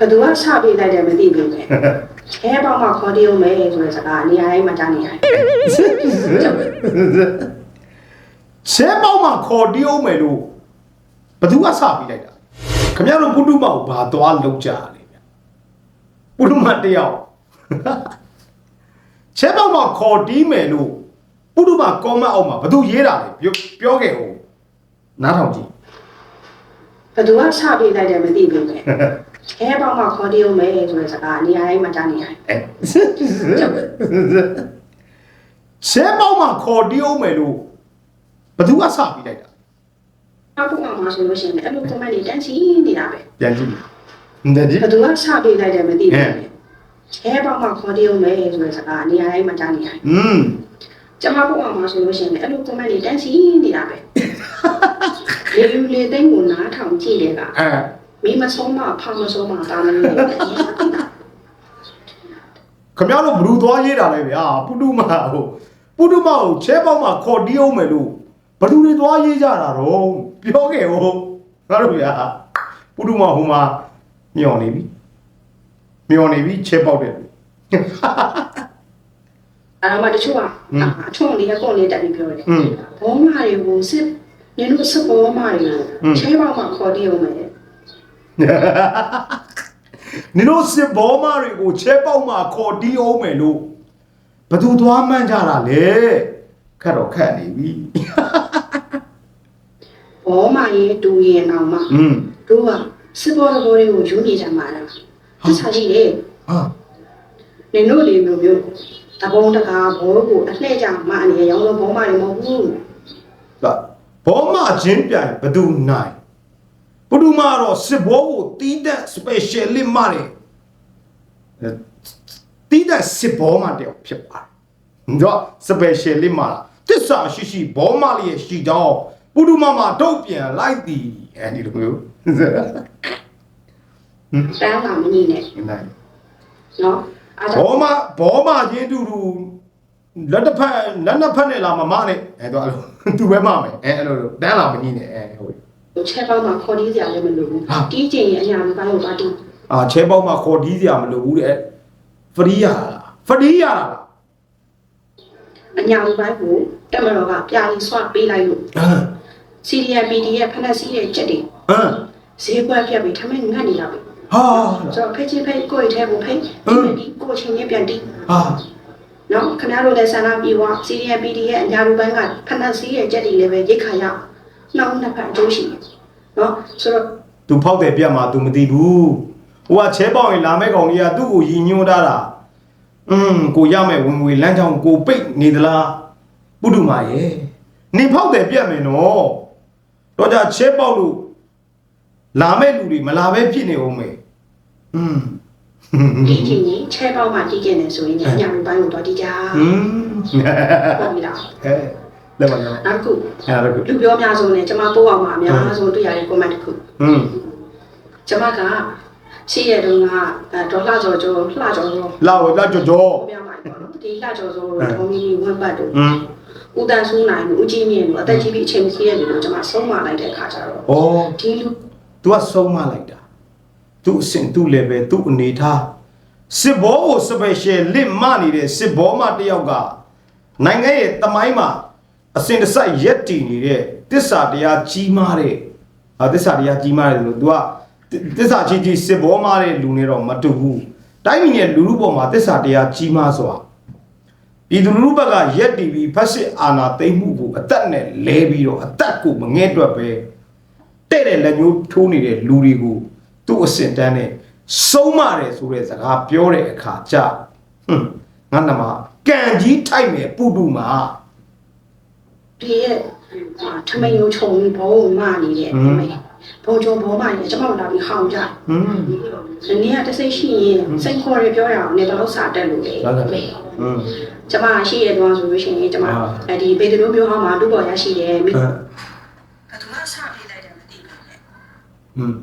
ဘယ်သူကချပေးလိုက်တယ်မသိဘူးပဲအဲပေါက်မှခေါ်တည်အောင်မယ်ဆိုတဲ့စကားနေရာတိုင်းမှာကြားနေရတယ်ချဲပေါက်မှာခေါ်တီးအောင်မယ်လို့ဘယ်သူကစပြီးလိုက်တာခမရတို့ပုတုမကိုဘာသွားလုံးကြလဲဗျပုတုမတယောက်ချဲပေါက်မှာခေါ်တီးမယ်လို့ပုတုမကောမန့်အောင်မှာဘယ်သူရေးတာလဲပြောပြောခဲ့ဦးနားထောင်ကြည့်ဘယ်သူကချပေးလိုက်တယ်မသိဘူးပဲ အဲပေါက်မှခေါ်တည်အောင်မယ်ဆိုတဲ့စကားနေရာတိုင်းမှာကြားနေရတယ်အဲချဲပေါက်မှာခေါ်တီးအောင်မယ်လို့ဘယ်သူကစပြီးလိုက်တာနောက်ပုဂ္ဂိုလ်မှာဆိုလို့ရှိရင်အဲ့လို comment တွေတန်းချီနေတာပဲပြန်ကြည့်နေကြည့်ဘယ်သူကချပေးလိုက်တယ်မသိဘူးပဲအဲပေါက်မှခေါ်တည်အောင်မယ်ဆိုတဲ့စကားနေရာတိုင်းမှာကြားနေရတယ်อืมကျမပုဂ္ဂိုလ်မှာဆိုလို့ရှိရင်အဲ့လို comment တွေတန်းချီနေတာပဲလေလူလေသိန်းကိုနားထောင်ကြည့်တယ်ကအဲ မင်းမဆုံးမဖောင်မဆုံးမဒါလည်းခမရတို့ဘလူသွားရေးတာလဲဗျာပုတုမဟိုပုတုမကိုချဲပေါက်မှာခေါ်တီးအောင်မယ်လို့ဘလူတွေသွားရေးကြတာတော့ပြောခဲ့ဟုတ်ငါတို့ဗျာပုတုမဟိုမှာမျောနေပြီမျောနေပြီချဲပေါက်တယ်အဲ့မှာတချို့ကအထုံလေးကောလေးတက်ပြီးပြောတယ်ဘောမာတွေကိုစစ်နင်တို့စပေါ်မာတွေကိုချဲပေါက်မှာခေါ်တီးအောင်မယ် နင်တို့စစ်ဘောမတွေကိုချဲပေါက်မှာခေါ်တီးအောင်မယ်လို့ဘသူသွားမှန်းကြတာလေခက်တော့ခက်နေပြီဘောမရဲ့တူရင်အောင်မှอืมတို့ကစစ်ဘောတဘောတွေကိုယူနေကြမှာလားသစ္စာရှိတယ်ဟာနင်တို့လေးမျိုးမျိုးတဘုံတကာဘောကိုအလှည့်ကြမှအနေရောင်းလို့ဘောမတွေမဟုတ်ဘူးဒါဘောမချင်းပြန်ဘသူနိုင် ဘုဒ္ဓမာတော့စစ်ဘောကိုတီးတဲ့ special လစ်မတယ်တီးတဲ့စစ်ဘောမတယောက်ဖြစ်ပါတယ်တော့ special လစ်မလားတစ္ဆာရှိရှိဘောမလေးရဲ့ရှိတော့ဘုဒ္ဓမာမှာတော့ပြန်လိုက်သည်အဲဒီလိုမျိုးတန်းလာမနေနဲ့နိုင်နော်အဲ့ဒါဘောမဘောမချင်းတူတူလက်တစ်ဖက်လက်နှစ်ဖက်နဲ့လာမမနဲ့အဲတော့အဲ့လိုသူပဲမမယ်အဲအဲ့လိုလိုတန်းလာမကြီးနဲ့အဲဟုတ် ချဲပေါက်မှခေါ်တည်ကြလည်းမလိုဘူးဟာတီးကျင်ရင်အညာမပိုင်းကိုသွားတီးအာချဲပေါက်မှာခေါ်ဒီးစရာမလိုဘူးတဲ့ဖရီးရတာလားဖရီးရတာလားအညာမပိုင်းကိုတက်မတော်ကပြာလီဆွပေးလိုက်လို့ဟမ် CDM PD ရဲ့ဖက်လက်စီးရဲ့ချက်တွေဟမ်ဈေးကွက်ပြတ်ပြီးထမင်းငတ်နေတာပဲဟာဆိုတော့ဖိတ်ချင်ဖိတ်ကိုယ့်ရဲ့ထဲကိုဖိတ်ဟမ်ဒီဒီကိုယ့်ချင်းချင်းပြန်တီးဟာနော်ခင်ဗျားတို့လည်းဆန္ဒပြေဝ CDM PD ရဲ့အညာလူပိုင်းကဖက်လက်စီးရဲ့ချက်တွေလည်းပဲရိတ်ခါရ နှောင်းနှစ်ဖက်အကျိုးရှိတယ်နော်ဆိုတော့ သူဖောက်တယ်ပြတ်မှာ तू မသိဘူးဟိုကချဲပေါက်ရင်လာမဲ့ကောင်ကြီးကသူ့ကိုရည်ညွှန်းထားတာอืมကိုရမဲ့ဝင်ငွေလမ်းကြောင်းကိုပိတ်နေသလားပုဒ္ဓမာရဲ့နေဖောက်တယ်ပြတ်မယ်နော်တော့ကြချဲပေါက်လို့လာမဲ့လူတွေမလာပဲဖြစ်နေအောင်မယ်อืม ဒီချင်းကြီးချဲပေါက်မှတီးကျင်နေဆိုရင်လည်းအညာလူပိုင်းကိုတော့တီးကြ อืม ဟုတ်ပြီလား အဲ လက်ပါတော့ နောက်တစ်ခု အဲ့ဒါက လူပြောများဆုံးနဲ့ကျွန်မပို့အောင်မှာအများဆုံးတွေ့ရတဲ့ comment တစ်ခု อืม ကျွန်မကရှိရတုန်းကအဲဒေါ်လာကျော်ကျော်လှကျော်ကျော် လာဝလာကြောကြော ပြောပြမှာပေါ့နော်ဒီလှကျော်ကျော်ဒေါ်မီမီဝက်ပတ်တို့ อืม ဦးတန်းစုနိုင်တို့ဦးကြီးမြင့်တို့အသက်ကြီးပြီးအချိန်ကြီးရဲ့လူတို့ကျွန်မဆုံးမလိုက်တဲ့အခါကျတော့ ဩ ဒီလူ तू ကဆုံးမလိုက်တာသူ့အစဉ်သူ့ level သူ့အနေထားစစ်ဘောကို special လစ်မနေတဲ့စစ်ဘောမတစ်ယောက်ကနိုင်ငံရဲ့တမိုင်းမှာ အစဉ်တစိုက်ရက်တည်နေတဲ့တစ္ဆာတရားကြီးမားတဲ့အာတစ္ဆာတရားကြီးမားတယ်လို့ तू ကတစ္ဆာကြီးကြီးစစ်ဘောမားတဲ့လူနဲ့တော့မတူဘူးတိုင်းပြည်ရဲ့လူလူပေါ်မှာတစ္ဆာတရားကြီးမားစွာပြည်သူလူထုဘက်ကရက်တည်ပြီးဖက်စစ်အာဏာသိမ်းမှုကိုအသက်နဲ့လဲပြီးတော့အသက်ကိုမငဲ့တွက်ပဲတဲ့တဲ့လက်ညှိုးထိုးနေတဲ့လူတွေကိုသူ့အစင်တန်းနဲ့ဆုံးမတယ်ဆိုတဲ့စကားပြောတဲ့အခါကျဟွန်းငါနမကန်ကြီးထိုက်မယ်ပုတုမာ ဒီရဲ့အာထမိန်ကိုခြုံပြီးဘုံမနေတဲ့ထမိန်ဘုံချုံဘုံမနေကျွန်မတို့လာပြီးဟောင်းကြဟွန်းဒီနေ့ကတစိတ်ရှိရင်စိတ်ခေါ်ရပြောရအောင်နေတော့စာတက်လို့လေလာလာဟွန်းကျမရှိရတော့ဆိုလို့ရှိရင်ကျမအာအဲဒီပေတလို့မျိုးဟောင်းမှာတူပေါ်ရရှိတယ်မိအဲဘသူကစပေးလိုက်တယ်မသိဘူးဟွန်း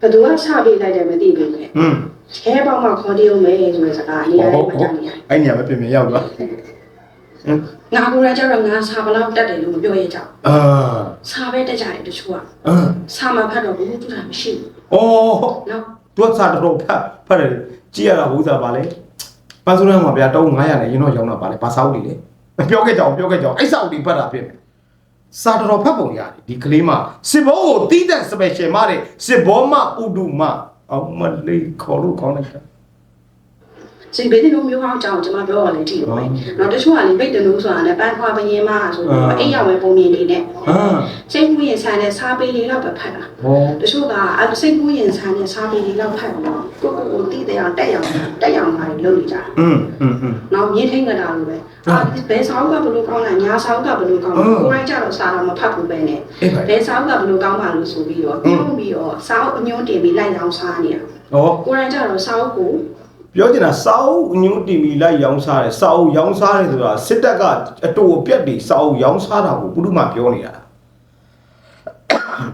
ဘသူကစပေးလိုက်တယ်မသိဘူးလေဟွန်းအဲပေါက်မှခေါ်တည်အောင်မယ်ဆိုတဲ့စကားအနည်းအားဖြင့်မှတ်ကြနေရတယ်အဲ့ညမပြင်ပြင်ရောက်သွားဟွန်း ငါကိုယ်တိုင်ကျတော့ငါစာဘလောက်တက်တယ်လို့မပြောရကြဘူးအာစာပဲတက်ကြတယ်တချို့ကအာစာမဖတ်တော့ဘူးသူတာမရှိဘူးအော်နော်သူကစားတော်တော်ဖတ်ဖတ်တယ်ကြည့်ရတာဘုရားပါလေပန်းစုရမ်းမှာဗျာတုံး900နဲ့ရင်းတော့ရောင်းတာပါလေဘာစာအုပ်တွေလေပြောခဲ့ကြအောင်ပြောခဲ့ကြအောင်အဲ့စာအုပ်တွေဖတ်တာဖြစ်တယ်စာတော်တော်ဖတ်ပုံရတယ်ဒီကလေးမစစ်ဘောကိုတီးတဲ့ special မတဲ့စစ်ဘောမဥဒုမအောင်မလေးခေါ်လို့ခေါင်းလိုက်တာ စိတ်ဘေးတဲ့လိုမျိုးအောင်ကြောင်းကျွန်မပြောရလေကြည့်လို့ပဲနော်တချို့ကလေဗိတ်တလို့ဆိုတာလည်းပန်းခွာပရင်မဆိုတော့အိမ်ရောက်ပဲပုံမြင်နေနဲ့ အာ စိတ်ကူးရင်ဆန်တဲ့စားပေးလေးတော့ပဲဖတ်တာ ဟော တချို့ကအဲ့စိတ်ကူးရင်ဆန်တဲ့စားပေးလေးတော့ဖတ်တော့ကိုကိုကိုတီးတဲ့အောင်တက်အောင်တက်အောင်ပါလုပ်နေကြတယ် อืมอืมอืม နောက်မြင်းထိန်ကတာလိုပဲအာဘယ်ဆောင်ကဘလို့ကောင်းလဲညာဆောင်ကဘလို့ကောင်းလဲကိုယ်တိုင်ကြတော့စားတော့မဖတ်ဘူးပဲနဲ့ အေးပါ ဘယ်ဆောင်ကဘလို့ကောင်းပါလို့ဆိုပြီးတော့ပြုံးပြီးတော့စားအုပ်အညွှန်းတင်ပြီးလိုက်အောင်စားနေတာ ဟော ကိုယ်တိုင်ကြတော့စားအုပ်ကို ပြောချင်တာစာအုပ်အညွှန်းတီဗီလိုက်ရောင်းစားတယ်စာအုပ်ရောင်းစားတယ်ဆိုတာစစ်တပ်ကအတူအပြက်တွေစာအုပ်ရောင်းစားတာကိုပုရုမပြောနေတာ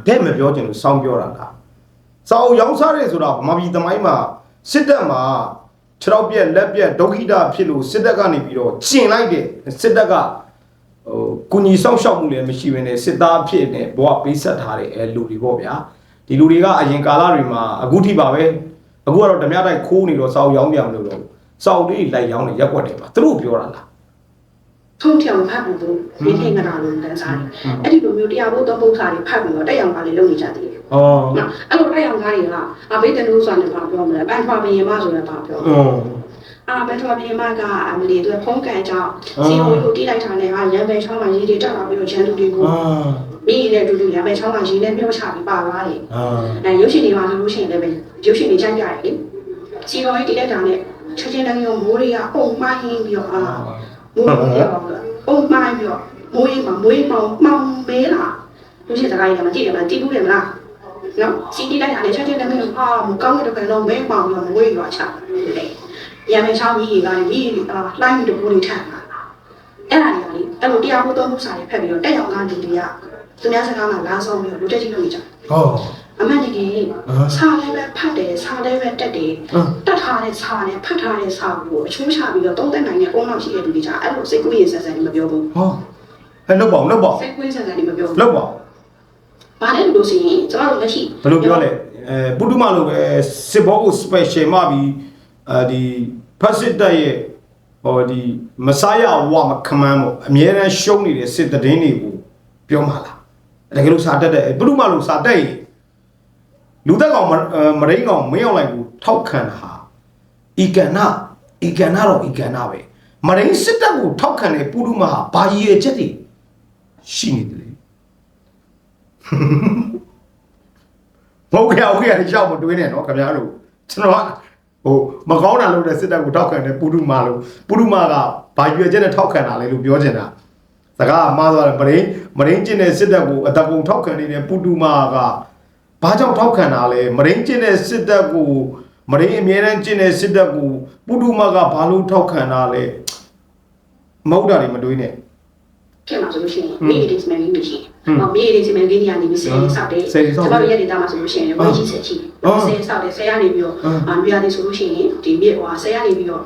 တဲ့မပြောချင်လို့စောင်းပြောတာလားစာအုပ်ရောင်းစားတယ်ဆိုတာမဘီသမိုင်းမှာစစ်တပ်မှာခြေတော့ပြက်လက်ပြက်ဒုက္ခိတဖြစ်လို့စစ်တပ်ကနေပြီးတော့ကျင်လိုက်တယ်စစ်တပ်ကဟိုကုညီဆောင်ရှောက်မှုလည်းမရှိဘဲနဲ့စစ်သားဖြစ်နေဘဝပေးဆက်ထားတဲ့အဲလူတွေပေါ့ဗျာဒီလူတွေကအရင်ကာလတွေမှာအခုထိပါပဲ အခုကတော့ဓမြတိုက်ခိုးနေတော့စာအုပ်ရောင်းပြန်မလို့တော့စာအုပ်လေးလိုက်ရောင်းနေရက်ွက်တယ်ပါသူတို့ပြောတာလားထုံးထအောင်ဖတ်ဘူးသူမြင်းထိန်ကတာလို့တန်းစားတယ်အဲ့ဒီလိုမျိုးတရားဘုဒ္ဓဘုရားတွေဖတ်ပြီးတော့တက်အောင်ပါလေလုပ်နေကြသေးတယ်ဩနော်အဲ့လိုတက်အောင်ကားတွေကအဘိဓနုဆိုတာလည်းဘာပြောမလဲပန်းထွားဘယင်မဆိုလည်းဘာပြောဩအာဘယ်ထွားဘယင်မကအမလီသူဖုံးကန်ကြောင်းစီဝီကိုတီးလိုက်တာနဲ့ဟာရံပယ်ချောင်းမှာရေးတွေတက်လာပြီးတော့ချမ်းသူတွေကိုအာ မိရတဲ့တူတူရံပယ်ချောင်းမှာရေးနဲ့ပြောချပြီးပါသွားတယ်အာအဲရုပ်ရှင်တွေမှာဆိုလို့ရှိရင်လည်းပဲရုပ်ရှင်တွေကြိုက်ကြတယ်လေစီဝီတီးလိုက်တာနဲ့ချက်ချင်းလည်းမျိုးမိုးတွေကပုံမှန်ဟင်းပြီးတော့အာမိုးရေပေါ့ပုံမှန်ပြီးတော့မိုးရေမှာမိုးရေပေါင်မှောင်ပေးလာလူရှိစကားကြီးကမကြည့်ရမလားကြည့်ဘူးတယ်မလားနော်စီတီလိုက်တာလည်းချက်ချင်းလည်းမင်းဟာမကောင်းတဲ့ကတော့မဲပေါင်ပြီးတော့မိုးရေရွာချတယ်ရမယ်ချောင်းကြီးကလည်းကြီးအာလှိုင်းတကူလေးထန်တာအဲ့ဒါတွေကလေအဲ့လိုတရားဟောတော်မှုစာတွေဖက်ပြီးတော့တက်ရောင်ကားလူတွေက သူများစကားမှာလာဆောင်ပြီးတော့လူတက်ကြီးလုပ်နေကြဟောအမှန်တကယ်စာလည်းပဲဖတ်တယ်စာလည်းပဲတက်တယ်အင်းတတ်ထားတဲ့စာနဲ့ဖတ်ထားတဲ့စာကိုအချိုးချပြီးတော့သုံးသက်နိုင်တဲ့အုံနောက်ရှိတဲ့လူတွေじゃအဲ့လိုစိတ်ကူးရင်ဆန်ဆန်ကြီးမပြောဘူးဟောအဲ့လောက်ပါအောင်လောက်ပါအောင်စိတ်ကူးရင်ဆန်ဆန်ကြီးမပြောဘူးလောက်ပါအောင်ဘာလဲလို့ဆိုရင်ကျမတို့လက်ရှိဘယ်လိုပြောလဲအဲပုထုမလိုပဲစစ်ဘောကို special မပြီးအဲဒီဖက်စစ်တပ်ရဲ့ဟောဒီမဆာယာဝမခမန်းပေါ့အမြဲတမ်းရှုံးနေတဲ့စစ်တည်င်းတွေကိုပြောမှာလား တကယ်လို့စာတက်တဲ့ပုထုမလိုစာတက်ရင်လူသက်ကောင်မမရိန်းကောင်မင်းအောင်လိုက်ကိုထောက်ခံတာဟာဤကဏဤကဏတော့ဤကဏပဲမရိန်းစစ်တပ်ကိုထောက်ခံတဲ့ပုထုမဟာဘာရည်ရွယ်ချက်တွေရှိနေတယ်လေဟုတ်ကဲ့ဟုတ်ကဲ့ရှောက်မတွေးနဲ့နော်ခင်ဗျားတို့ကျွန်တော်ကဟိုမကောင်းတာလုပ်တဲ့စစ်တပ်ကိုထောက်ခံတဲ့ပုရုမာလို့ပုရုမာကဘာရွယ်ချက်နဲ့ထောက်ခံတာလဲလို့ပြောချင်တာ စကားမှားသွားတယ်မရင်းမရင်းကျင်တဲ့စစ်တပ်ကိုအတကုံထောက်ခံနေတဲ့ပုရုမာကဘာကြောင့်ထောက်ခံတာလဲမရင်းကျင်တဲ့စစ်တပ်ကိုမရင်းအမြဲတမ်းကျင်တဲ့စစ်တပ်ကိုပုရုမာကဘာလို့ထောက်ခံတာလဲမဟုတ်တာတွေမတွေးနဲ့ဖြစ်မှာဆိုလို့ရှိရင်မိရည်စမယ်ကြီးမရှိဘူး။ဟောမိရည်စမယ်ကြီးနေရာနေပြီးဆယ်ဆောက်တယ်။ကျမတို့ရဲ့ဒေတာမှာဆိုလို့ရှိရင်ဝိကြီးဆက်ချီဆယ်ဆောက်တယ်ဆယ်ရနေပြီးတော့အာပြရတယ်ဆိုလို့ရှိရင်ဒီမြစ်ဟိုဆယ်ရနေပြီးတော့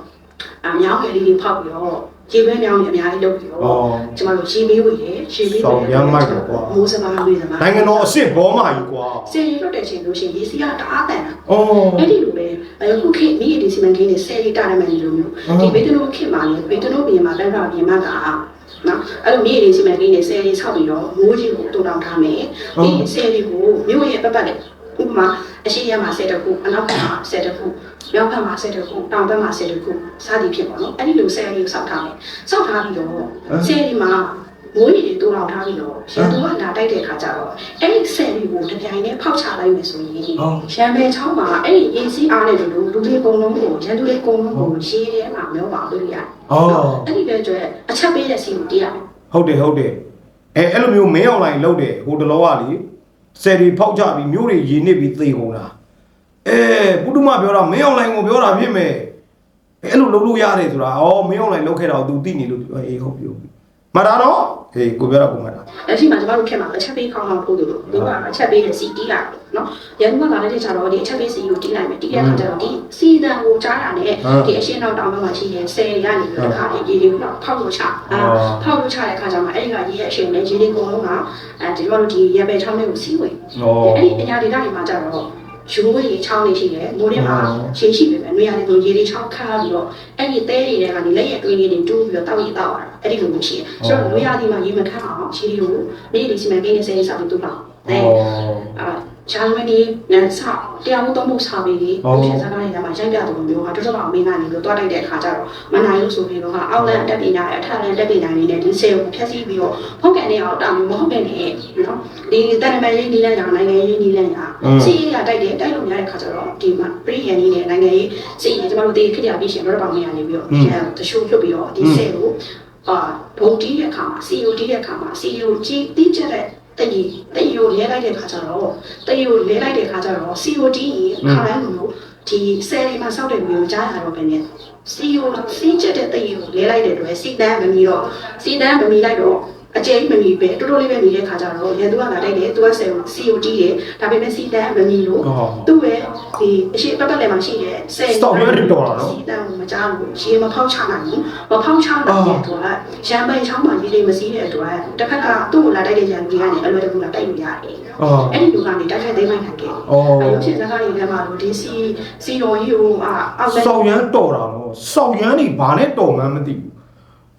အမြောင်းငယ်လေးတွေဖောက်ပြီးတော့ ခြေပဲမြောင်းနေအများကြီးလုပ်ပြီးတော့ကျမတို့ရှင်းပေးဝေတယ်ရှင်းပေးမိုးစပါးဝေးစပါးနိုင်ငံတော်အစ်စ်ဘောမာကြီးကွာဆယ်ရလွတ်တဲ့ချိန်လို့ရှိရင်ရေစီးကတအားတန်တာအော်အဲ့ဒီလိုပဲအခုခေတ်မိရည်စီမံကိန်းနဲ့ဆယ်ရီတာရမယ်လို့မျိုးဒီဘေတနိုခေတ်မှာလေဘေတနိုပြင်မှာလက်တော့ပြင်မှာကနော်အဲ့လိုမိရည်စီမံကိန်းနဲ့ဆယ်ရီဆောက်ပြီးတော့မိုးကြီးကိုတူတောင်ထားမယ်ဒီဆယ်ရီကိုမြို့ရဲ့ပတ်ပတ်နဲ့ဥပမာအရှိရမှာဆယ်တခုအနောက်ဘက်မှာဆယ်တခု မြောက်ဘက်မှာဆယ်တခုတောင်ဘက်မှာဆယ်တခုစသည်ဖြစ်ပေါ့နော်အဲ့ဒီလိုဆယ်ရီကိုဆောက်ထားမယ်ဆောက်ထားပြီးတော့ဆယ်ရီမှာမိုးရီတွေတူတောင်ထားပြီးတော့ရှင်သူကလာတိုက်တဲ့ခါကျတော့အဲ့ဒီဆယ်ရီကိုတပြိုင်တည်းဖောက်ချလိုက်မယ်ဆိုရင်ရံပယ်ချောင်းမှာအဲ့ဒီ AC အားနဲ့တူလူတွေအကုန်လုံးကိုရန်သူတွေအကုန်လုံးကိုရေးထဲမှာမျောပါလို့ရတယ်အော်အဲ့ဒီပဲကျွဲအချက်ပေးတဲ့စီကိုတရားတယ်ဟုတ်တယ်ဟုတ်တယ်အဲအဲ့လိုမျိုးမင်းအွန်လိုင်းလုပ်တယ်ဟိုတလောကလေဆယ်ရီဖောက်ချပြီးမျိုးတွေရည်နစ်ပြီးသေကုန်တာ အဲပုထုမပြောတာမင်းအွန်လိုင်းကိုပြောတာဖြစ်မယ်အဲ့လိုလုပ်လို့ရတယ်ဆိုတာဩမင်းအွန်လိုင်းလုပ်ခဲ့တာကို तू သိနေလို့အေးဟုတ်ပြီဟုတ်ပြီမှတ်တာနော်ဟေးကိုပြောတော့ကိုမှတ်တာလက်ရှိမှာကျမတို့ခင်မှာအချက်ပေးခေါင်းအောင်ထိုးလို့ဒီကအချက်ပေးတဲ့စီတီးရတယ်နော်ရန်ကုန်ကလာတဲ့ကျတော့ဒီအချက်ပေးစီကိုတီးလိုက်မယ်တီးတဲ့အခါကျတော့ဒီစီတန်ကိုကြားတာနဲ့ဒီအရှင်းနောက်တောင်ဘက်မှာရှိတဲ့ဆယ်တွေကနေပြီးတော့ခါလေးရေတွေကိုတော့ဖောက်လို့ချအာဖောက်လို့ချတဲ့အခါကျမှအဲ့ဒီကရေရဲ့အရှင်းနဲ့ရေတွေအကုန်လုံးကအဲဒီကျမတို့ဒီရပဲချောင်းလေးကိုစီးဝင်ဩအဲ့ဒီအရာဒေတာတွေမှာကျတော့ ရိုးရီချောင်းလေးရှိတယ်မိုးထဲမှာရှင်းရှိပဲပဲနေရာတွေကိုရေတွေချောင်းခါပြီးတော့အဲ့ဒီတဲတွေထဲကနေလက်ရက်တွင်းလေးတွေတူးပြီးတော့တောက်ရတောက်ရတာအဲ့ဒီလိုမျိုးရှိတယ်ဆိုတော့နေရာဒီမှာရေမခန့်အောင်ရှင်းလေးကိုနေဒီစီမံကိန်းနဲ့ဆယ်ရေးစာပြီးတူတော့အဲဩအာ ချာမနီနန်ဆာတရားမှုတော့မှုစာပေကြီးဘုရားစကားတွေကမှရိုက်ပြတယ်မျိုးဟာတော်တော်အမင်းကနေပြီးတော့တွားလိုက်တဲ့အခါကျတော့မနိုင်လို့ဆိုရင်တော့အောက်လန်တက်ပညာအထက်လန်တက်ပညာနေနဲ့ဒီဆေကိုဖျက်ဆီးပြီးတော့ဖုန်ကန်နေအောင်တောင်းမဟုတ်ပဲနဲ့နော်ဒီတန်တမန်ရေးနီးလန်းညာနိုင်ငံရေးနီးလန်းညာစီးရတိုက်တယ်တိုက်လို့ရတဲ့အခါကျတော့ဒီမှာပရိယန်ကြီးနဲ့နိုင်ငံရေးစီးရင်ကျမတို့ဒီခေတ္တပြီးရှင်တော့ပေါင်းနေရနေပြီးတော့တရှိုးဖြုတ်ပြီးတော့ဒီဆေကိုအာဘုံတီးတဲ့အခါမှာ CEO တီးတဲ့အခါမှာ CEO ကြီးတီးချက်တဲ့ တည်တည်ရိုလဲလိုက်တဲ့ခါကျတော့တည်ရိုလဲလိုက်တဲ့ခါကျတော့ COD ခါတိုင်းလိုဒီဆယ်ရီမှာစောက်တဲ့မျိုးကြားရတော့ပဲနဲ့ CO စီးချက်တဲ့တည်ရိုလဲလိုက်တဲ့အတွက်စီတန်းမမီတော့စီတန်းမမီလိုက်တော့ အကျဉ်းမမီပဲတော်တော်လေးပဲမီတဲ့ခါကျတော့ရန်သူကလာတိုက်တယ်သူကဆယ် COD တယ်ဒါပေမဲ့စီတန်းမမီလို့ဩသူ့ရဲ့ဒီအရှိပတ်ပတ်လည်းမှာရှိတဲ့ဆယ် Stop ရွက်တွေတော်တာနော်စီတန်းကိုမကြားဘူးရေမဖောက်ချနိုင်ဘူးမဖောက်ချနိုင်တဲ့အတွက်ရန်ပိုင်ချောင်းမှာရေတွေမစီးတဲ့အတွက်တစ်ခါကသူ့ကိုလာတိုက်တဲ့ရန်ကြီးကနေအလွယ်တကူလာတိုက်လို့ရတယ်ဩအဲ့ဒီလူကနေတိုက်ခိုက်သိမ်းလိုက်နိုင်ခဲ့ဩအရုပ်ရှင်စကားတွေထဲမှာလို့ဒီစီစီရော်ကြီးကိုအာအောက်လက်စောက်ရမ်းတော်တာနော်စောက်ရမ်းနေဘာနဲ့တော်မှန်းမသိဘူး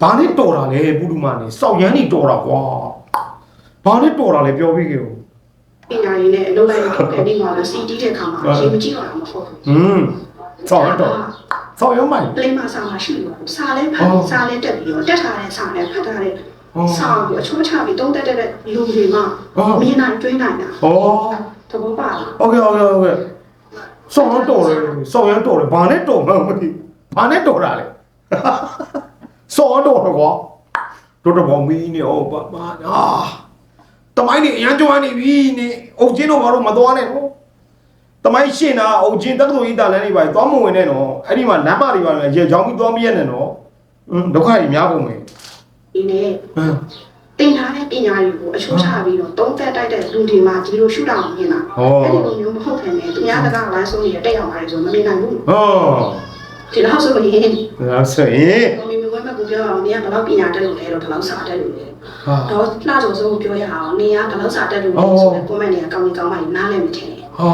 ဘာနဲ့တော်တာလဲပုဒုမနေစောက်ရမ်းနေတော်တာကွာဘာနဲ့တော်တာလဲပြောပြီးခဲ့ဦး ပညာရည်နဲ့အလုပ်လိုက်ထုတ်တဲ့နေ့မှာလို့စီတီးတဲ့ခါမှာရေမကြည့်တော့တာမဟုတ်ဘူး ဟွန်းစောက်ရမ်းတော်စောက်ရမ်းမိုင် ပလေးမှာစာမရှိဘူးစာလဲဖတ်စာလဲတက်ပြီးတော့တက်ထားတဲ့စာလဲဖတ်ထားတဲ့စာကိုအချိုးချပြီးတုံးတက်တဲ့လူတွေမှာမြင်နိုင်တွေးနိုင်တာ ဩ သဘောပါလား โอเคโอเคโอเคစောက်ရမ်းတော်တယ်စောက်ရမ်းတော်တယ်ဘာနဲ့တော်မှန်းမသိဘာနဲ့တော်တာလဲ စောက်ရမ်းတော်တယ်ကွာတို့တော့ဘောင်မီးနေဩဘာဘာအာတမိုင်းနေအရန်ကြွားနေပြီနေအုတ်ချင်းတော့ဘာလို့မသွားနဲ့ဟောတမိုင်းရှင်းတာအုတ်ချင်းတက္ကသိုလ်ကြီးတာလမ်းတွေပါသွားမဝင်နဲ့နော်အဲ့ဒီမှာလမ်းမတွေပါလေရေချောင်းပြီးသွားမရက်နဲ့နော်อืมဒုက္ခကြီးများကုန်မယ်ဒီနေ့ဟမ်တင်ထားတဲ့ပညာတွေကိုအချိုးချပြီးတော့တုံးတက်တိုက်တဲ့လူတွေမှာဒီလိုရှုထောင့်မြင်တာဟောအဲ့ဒီလိုမျိုးမဟုတ်ခင်နဲ့သူများတကားလမ်းဆုံးနေတဲ့တက်ရောက်လာတယ်ဆိုမမြင်နိုင်ဘူးဟောဒီတော့ဆိုရင်ဒါဆိုရင်မမီမဝဲမ ကူပြောအောင်နေကဘယ်လောက်ပညာတက်လို့လဲတော့ဘယ်လောက်စာတက်လို့လဲဟာတော့လှကြော်စိုးကိုပြောရအောင်နေကဘယ်လောက်စာတက်လို့လဲဆိုတဲ့ comment တွေကကောင်းကောင်းမှနားလည်မထင်ဘူးဟာ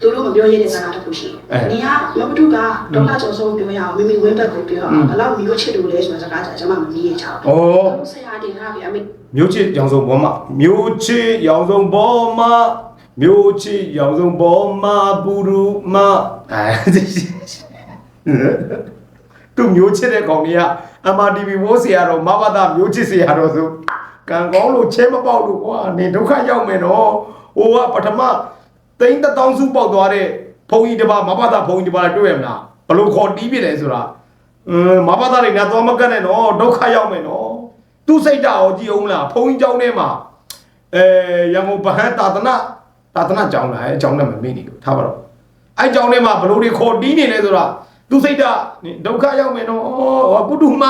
သူတို့မပြောရတဲ့စကားတစ်ခုရှိတယ်။နေကမမတုကဒေါ်လာကျော်ဆုံးပြောရအောင်မိမိဝင်းဘက်ကိုပြောအောင်ဘယ်လောက်မျိုးချစ်လို့လဲဆိုတဲ့စကားကြာကျွန်မမမီးရချောက်ဩ။ဆရာတင်ထားပြီအမေမြို့ချစ်ရောင်စုံဘောမမြို့ချစ်ရောင်စုံဘောမမြို့ချစ်ရောင်စုံဘောမပူရူမအဲဒီ သူမြို့ချစ်တဲ့ကောင်ကြီးက MRTV ဝိုးเสียတော့မဘာသာမြို့ချစ်เสียတော့ဆိုကံကောင်းလို့ချဲမပေါက်လို့ကွာနေဒုက္ခရောက်မယ်နော်ဟိုကပထမသိန်းတစ်သောင်းစုပေါက်သွားတဲ့ဘုံကြီးတစ်ပါးမဘာသာဘုံကြီးတစ်ပါးတွေ့ရမလားဘလို့ခေါ်တီးပြတယ်ဆိုတာအင်းမဘာသာတွေငါသွားမကတ်နဲ့နော်ဒုက္ခရောက်မယ်နော် သူ့စိတ်ဓာတ်ရောကြည့်အောင်မလားဘုံကြီးကျောင်းထဲမှာအဲရန်ကုန်ဗဟန်းသာသနာသာသနာကျောင်းလားအဲကျောင်းနဲ့မမေ့နေလို့ထားပါတော့အဲကျောင်းထဲမှာဘလို့တွေခေါ်တီးနေလဲဆိုတာ သူ့စိတ်ဓာတ်ဒုက္ခရောက်မယ်နော်ဟောပုထုမ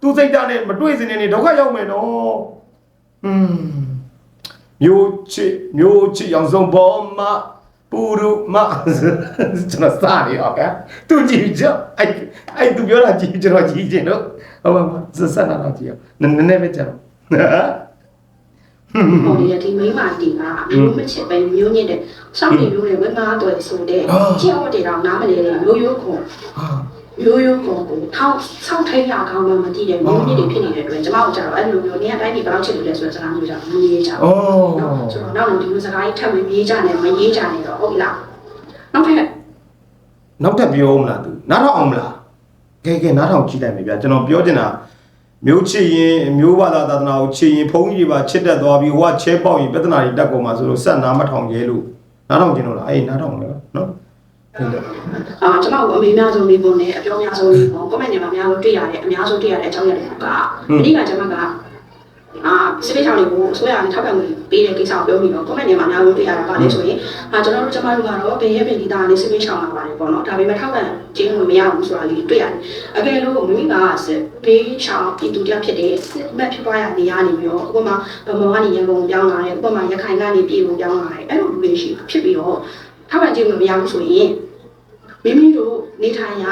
သူ့စိတ်ဓာတ်နဲ့မတွေ့စင်နေဒုက္ခရောက်မယ်နော်อืมမျိုးချစ်မျိုးချစ်ရောင်စုံဘောမပူရုမကျွန်တော်စားနေအောင်ကသူကြည့်ကြအဲ့အဲ့သူပြောတာကြည့်ကျွန်တော်ကြည့်ချင်တော့ဟုတ်ပါမစစနာတော့ကြည့်အောင်နည်းနည်းပဲကြာ တော့ဟိုဒီဒီမိမတီကမျိုးမချစ်ပဲမျိုးညစ်တဲ့စောင့်နေမျိုးတွေဝင်းသားတွေဆိုတဲ့ကြောက်တဲ့တော့နားမလဲတဲ့မျိုးရိုးခုံမျိုးရိုးခုံကိုထောက်ဆောက်ထိန်ရကောင်းမှမသိတဲ့မျိုးညစ်တွေဖြစ်နေတဲ့အတွက်ကျွန်မတို့ကြတော့အဲ့လိုမျိုးနေရာတိုင်းဒီဘယ်လောက်ချစ်လို့လဲဆိုတဲ့စကားမျိုးကြောင့်မရေးကြဘူးအော်ဆိုတော့နောက်ဒီလိုစကားကြီးထပ်မရေးကြနဲ့မရေးကြနဲ့တော့ဟုတ်ပြီလားနောက်ထပ်နောက်ထပ်ပြောမလားသူနားထောင်အောင်မလားကဲကဲနားထောင်ကြည့်လိုက်မယ်ဗျာကျွန်တော်ပြောချင်တာ မျိုးချစ်ရင်မျိုးဘာသာသာသနာကိုချစ်ရင်ဘုန်းကြီးတွေပါချစ်တတ်သွားပြီးဟိုကချဲပေါက်ရင်ပြဿနာတွေတက်ကုန်မှာဆိုလို့ဆက်နားမထောင်ရဲလို့နားထောင်ကြည့်လို့လားအေးနားထောင်မယ်နော်ဟုတ်တယ်အာကျွန်တော်အမေများဆုံးလေးပုံနဲ့အပြောများဆုံးလေးပုံ comment တွေမှာအများဆုံးတွေ့ရတယ်အများဆုံးတွေ့ရတဲ့အကြောင်းအရာတွေကဟွန်းအဓိကကျွန်မက အာစပစ်ချောင်းတွေကိုအစိုးရကထောက်ပံ့မှုပေးတဲ့ကိစ္စကိုပြောပြီးတော့ comment တွေမှာအများဆုံးတွေ့ရတာပါလေဆိုရင်အာကျွန်တော်တို့ကျမတို့ကတော့ဘယ်ရဲ့ဘယ်ဒီတာနဲ့စပစ်ချောင်းလာပါတယ်ပေါ့နော်ဒါပေမဲ့ထောက်ပံ့ခြင်းလို့မရဘူးဆိုတာလေးတွေ့ရတယ်အကယ်လို့မိမိကစစ်ဘေးချောင်းပြည်သူတယောက်ဖြစ်တဲ့စစ်မက်ဖြစ်သွားရနေရနေပြီးတော့ဥပမာဗမောကနေရန်ကုန်ပြောင်းလာတယ်ဥပမာရခိုင်ကနေပြည်ကိုပြောင်းလာတယ်အဲ့လိုလူတွေရှိဖြစ်ပြီးတော့ထောက်ပံ့ခြင်းလို့မရဘူးဆိုရင်မိမိတို့နေထိုင်ရ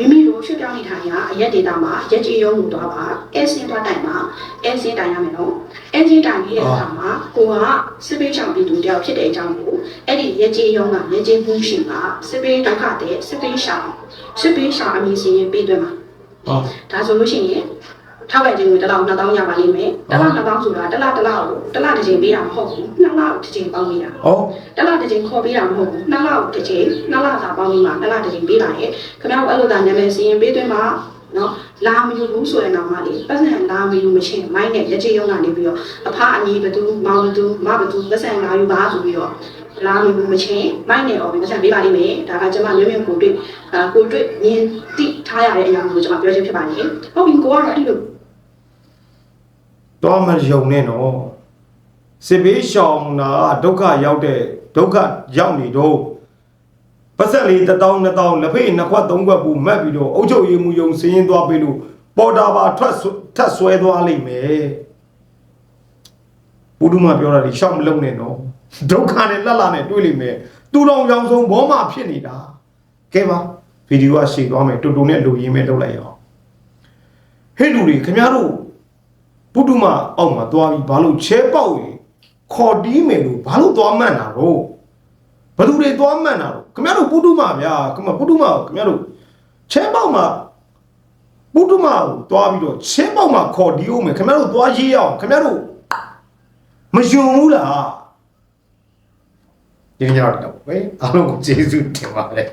မိမိတို့ရွှေ့ပြောင်းနေထိုင်ရအရက်ဒေတာမှာရက်ကြီးရုံးမှုသွားပါအဲစင်းသွားတိုင်မှာအဲစင်းတိုင်ရမယ်နော်အဲစင်းတိုင်ပြီးတဲ့အခါမှာကိုကစစ်ပေးချောင်ပြည်သူတယောက်ဖြစ်တဲ့အကြောင်းကိုအဲ့ဒီရက်ကြီးရုံးကရက်ကြီးမှုရှိမှာစစ်ပေးဒုက္ခတဲ့စစ်ပေးရှောင်စစ်ပေးရှောင်အမည်စင်းရင်ပေးသွင်းမှာဟောဒါဆိုလို့ရှိရင် ထောက်ပဲခြင်းကိုတစ်လောက်2000ရပါလိမ့်မယ်တစ်လောက်2000ဆိုတာတစ်လောက်တစ်လောက်ကိုတစ်လောက်တစ်ချိန်ပေးတာမဟုတ်ဘူးနှစ်လောက်တစ်ချိန်ပေါင်းပေးတာဟောတစ်လောက်တစ်ချိန်ခေါ်ပေးတာမဟုတ်ဘူးနှစ်လောက်တစ်ချိန်နှစ်လောက်စာပေါင်းပြီးမှတစ်လောက်တစ်ချိန်ပေးပါရဲ့ခင်ဗျားတို့အဲ့လိုသာနာမည်စီရင်ပေးသွင်းပါနော်လာမယူဘူးဆိုရင်တော့မှလေပတ်စံလာမယူမချင်းမိုင်းနဲ့ရချေရုံကနေပြီးတော့အဖအညီဘသူမောင်ဘသူမဘသူပတ်စံလာယူပါဆိုပြီးတော့လာမယူမချင်းမိုင်းနဲ့អော်ပြီးပတ်စံပေးပါလိမ့်မယ်ဒါကကျွန်မမျိုးမျိုးကိုတွေ့အာကိုတွေ့မြင်သိထားရတဲ့အရာကိုကျွန်မပြောချင်ဖြစ်ပါတယ်ဟုတ်ပြီကိုကတော့အဲ့လို တော့မယုံနဲ့နော်စစ်ဘေးရှောင်တာဒုက္ခရောက်တဲ့ဒုက္ခရောက်နေတော့ပတ်ဆက်လေးတစ်တောင်းနှစ်တောင်းလက်ဖေးနှစ်ခွက်သုံးခွက်ပူမတ်ပြီးတော့အုတ်ချုပ်ရည်မူယုံစင်းရင်သွားပေးလို့ပေါ်တာပါထွက်ဆွထက်ဆွဲသွားလိမ့်မယ်ဘုဒ္ဓမပြောတာဒီရှောက်မလုံးနဲ့နော်ဒုက္ခနဲ့လက်လာနဲ့တွေ့လိမ့်မယ်တူတော်ရောင်ဆုံးဘောမှဖြစ်နေတာကဲပါဗီဒီယိုကရှေ့သွားမယ်တူတူနဲ့လူရင်းမဲ့လုပ်လိုက်ရအောင်ဟဲ့လူတွေခင်ဗျားတို့ ပုထုမအောက်မှာသွားပြီးဘာလို့ချဲပေါက်ရင်ခေါ်တီးမယ်လို့ဘာလို့သွားမှန်တာတော့ဘယ်သူတွေသွားမှန်တာတော့ခင်ဗျားတို့ပုထုမဗျာခင်ဗျာပုထုမကိုခင်ဗျားတို့ချဲပေါက်မှာပုထုမကိုသွားပြီးတော့ချဲပေါက်မှာခေါ်တီးအောင်မယ်ခင်ဗျားတို့သွားရေးအောင်ခင်ဗျားတို့မယုံဘူးလားဒီနေ့တော့တော့ပဲအားလုံးကိုကျေးဇူးတင်ပါတယ်